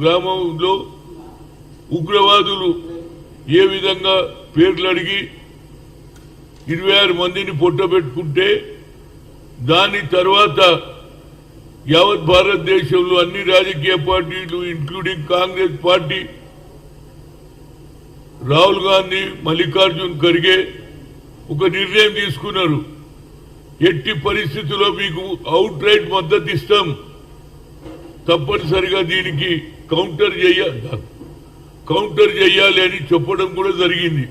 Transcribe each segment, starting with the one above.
గ్రామంలో ఉగ్రవాదులు ఏ విధంగా పేర్లు అడిగి ఇరవై ఆరు మందిని పొట్టబెట్టుకుంటే దాని తర్వాత యావత్ భారతదేశంలో అన్ని రాజకీయ పార్టీలు ఇంక్లూడింగ్ కాంగ్రెస్ పార్టీ రాహుల్ గాంధీ మల్లికార్జున్ ఖర్గే ఒక నిర్ణయం తీసుకున్నారు. ఎట్టి పరిస్థితుల్లో మీకు అవుట్ రైట్ మద్దతు ఇస్తాం తప్పనిసరిగా దీనికి కౌంటర్ చేయాలి కౌంటర్ చేయాలి అని చెప్పడం కూడా జరిగింది.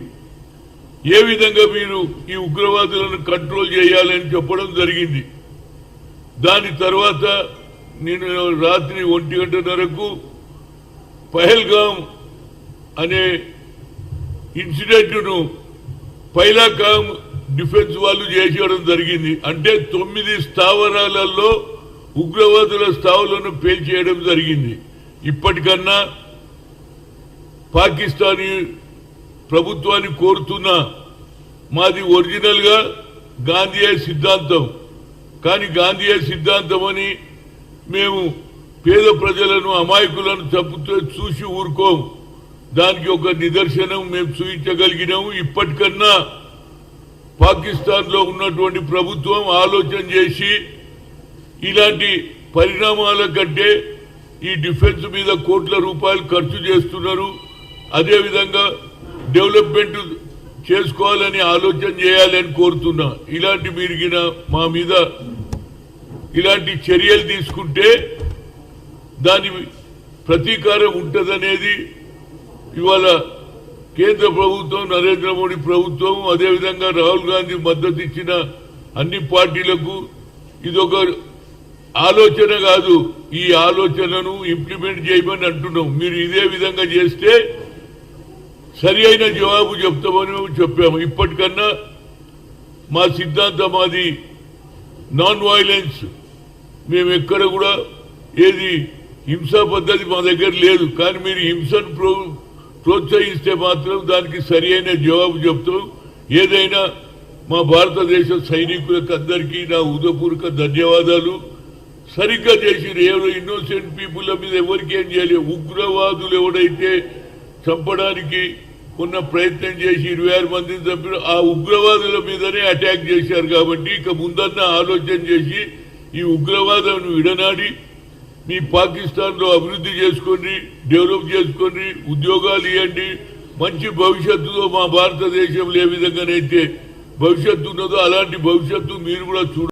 ఏ విధంగా మీరు ఈ ఉగ్రవాదులను కంట్రోల్ చేయాలని చెప్పడం జరిగింది. దాని తర్వాత నేను రాత్రి ఒంటి గంటన్నరకు పహల్గాం అనే ఇన్సిడెంట్ను పైలాకాం డిఫెన్స్ వాళ్ళు చేసేయడం జరిగింది. అంటే తొమ్మిది స్థావరాలలో ఉగ్రవాదుల స్థావరాలను పేల్చేయడం జరిగింది. ఇప్పటికన్నా పాకిస్తానీ ప్రభుత్వాన్ని కోరుతున్నా మాది ఒరిజినల్గా గాంధీయ సిద్ధాంతం. కానీ గాంధీయ సిద్ధాంతం అని మేము పేద ప్రజలను అమాయకులను చంపుతూ చూసి ఊరుకోం. దానికి ఒక నిదర్శనం మేము చూపించగలిగినాము ఇప్పటికన్నా పాకిస్తాన్లో ఉన్నటువంటి ప్రభుత్వం ఆలోచన చేసి ఇలాంటి పరిణామాల కంటే ఈ డిఫెన్స్ మీద కోట్ల రూపాయలు ఖర్చు చేస్తున్నారు. అదేవిధంగా డెవలప్మెంట్ చేసుకోవాలని ఆలోచన చేయాలని కోరుతున్నా. ఇలాంటి మీరిగిన మా మీద ఇలాంటి చర్యలు తీసుకుంటే దాని ప్రతీకారం ఉంటుందనేది ఇవాళ కేంద్ర ప్రభుత్వం నరేంద్ర మోడీ ప్రభుత్వం అదేవిధంగా రాహుల్ గాంధీ మద్దతు ఇచ్చిన అన్ని పార్టీలకు ఇదొక ఆలోచన కాదు. ఈ ఆలోచనను ఇంప్లిమెంట్ చేయమని అంటున్నాం. మీరు ఇదే విధంగా చేస్తే సరి అయిన జవాబు చెప్తామని చెప్పాము. ఇప్పటికన్నా మా సిద్ధాంతం అది నాన్ వైలెన్స్ మేము ఎక్కడ కూడా ఏది హింసా పద్ధతి మా దగ్గర లేదు. కానీ మీరు హింసను ప్రో ప్రోత్సహిస్తే మాత్రం దానికి సరి అయిన జవాబు చెప్తాం. ఏదైనా మా భారతదేశ సైనికులకు అందరికీ నా ఉదయపూర్వక ధన్యవాదాలు. సరిగ్గా చేసిరు ఎవరు ఇన్నోసెంట్ పీపుల్ మీద ఎవరికి ఏం చేయలేదు ఉగ్రవాదులు ఎవడైతే చంపడానికి ఉన్న ప్రయత్నం చేసి ఇరవై ఆరు మందిని చంపిన ఆ ఉగ్రవాదుల మీదనే అటాక్ చేశారు కాబట్టి ఇక ముందన్న ఆలోచన చేసి ఈ ఉగ్రవాదం విడనాడి మీ పాకిస్తాన్లో అభివృద్ధి చేసుకోండి డెవలప్ చేసుకోండి ఉద్యోగాలు ఇవ్వండి. మంచి భవిష్యత్తులో మా భారతదేశంలో ఏ విధంగానైతే భవిష్యత్తు ఉన్నదో అలాంటి భవిష్యత్తు మీరు కూడా చూడ